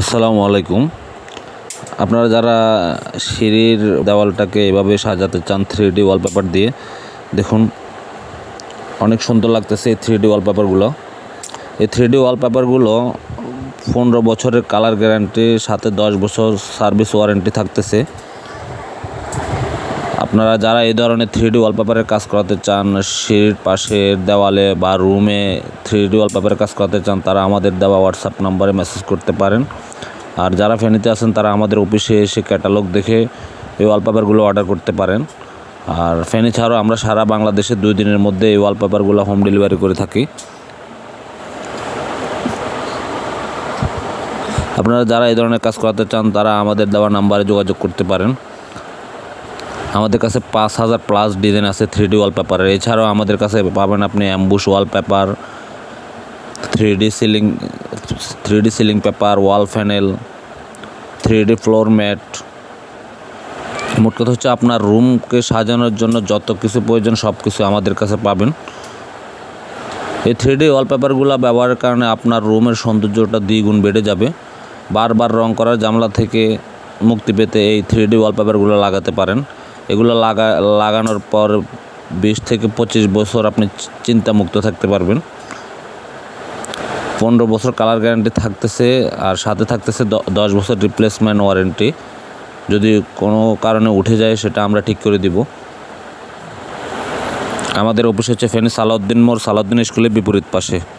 আসসালামু আলাইকুম। আপনারা যারা সিঁড়ির দেওয়ালটাকে এভাবে সাজাতে চান থ্রি ডি ওয়ালপেপার দিয়ে, দেখুন, অনেক সুন্দর লাগতেছে এই থ্রি ডি ওয়ালপেপারগুলো। এই থ্রি ডি ওয়ালপেপারগুলো পনেরো বছরের কালার গ্যারান্টির সাথে দশ বছর সার্ভিস ওয়ারেন্টি থাকতেছে। আপনারা যারা এই ধরনের থ্রি ডি ওয়ালপেপারের কাজ করাতে চান, সিঁড়ির পাশের দেওয়ালে বা রুমে থ্রি ডি ওয়ালপেপারের কাজ করাতে চান, তারা আমাদের দেওয়া হোয়াটসঅ্যাপ নাম্বারে মেসেজ করতে পারেন। আর যারা ফেনীতে আছেন, তারা আমাদের অফিসে এসে ক্যাটালগ দেখে এই ওয়ালপেপারগুলো অর্ডার করতে পারেন। আর ফেনী ছাড়াও আমরা সারা বাংলাদেশে দুই দিনের মধ্যে এই ওয়ালপেপারগুলো হোম ডেলিভারি করে থাকি। আপনারা যারা এই ধরনের কাজ করাতে চান, তারা আমাদের দেওয়া নাম্বারে যোগাযোগ করতে পারেন। আমাদের কাছে পাঁচ হাজার প্লাস ডিজাইন আছে থ্রি ডি ওয়ালপেপারের এছাড়াও আমাদের কাছে পাবেন আপনি emboss wallpaper three D ceiling three D ceiling paper wall panel three D floor mat মোট কথা হচ্ছে আপনার রুমকে সাজানোর জন্য যত কিছু প্রয়োজন সব কিছু আমাদের কাছে পাবেন। এই থ্রি ডি ওয়ালপেপারগুলো ব্যবহারের কারণে আপনার রুমের সৌন্দর্যটা দ্বিগুণ বেড়ে যাবে। বারবার রং করার জামলা থেকে মুক্তি পেতে এই থ্রি ডি ওয়ালপেপারগুলো লাগাতে পারেন। এগুলো লাগা, লাগানোর পর বিশ থেকে পঁচিশ বছর আপনি চিন্তামুক্ত থাকতে পারবেন। পনেরো বছর কালার গ্যারান্টি থাকতেছে আর সাথে থাকতেছে দশ বছর রিপ্লেসমেন্ট ওয়ারেন্টি যদি কোনো কারণে উঠে যায় সেটা আমরা ঠিক করে দিব। আমাদের অফিস হচ্ছে ফেনী সালাউদ্দিন মোড়, সালাউদ্দিন স্কুলের বিপরীত পাশে।